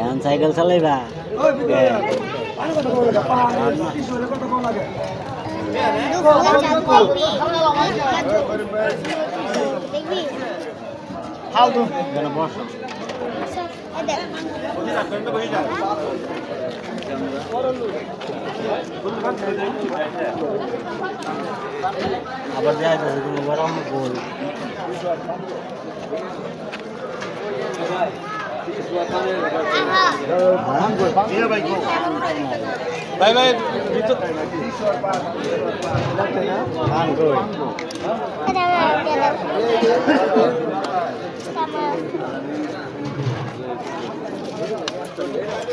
এখন সাইকেল চালাইবা? এখানে বসো। আবার দেওয়া যাচ্ছে তুমি গরম গোল। ভাই ভাই ভিতর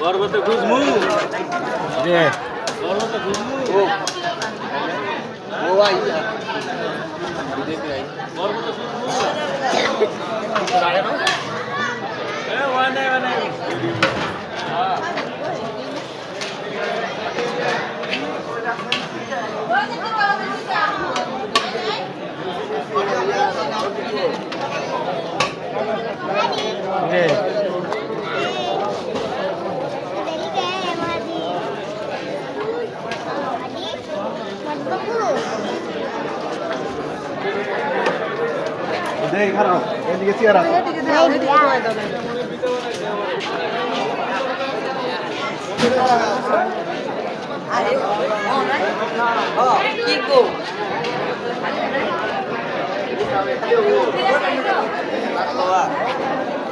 গর্বতে খুশমু রে গর্বতে খুশমু গর্বতে খুশমু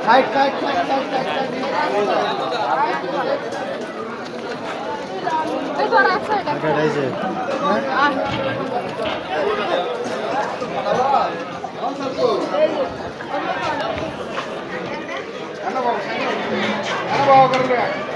side side side side side এটা। রয়েছে বাবা করবে करके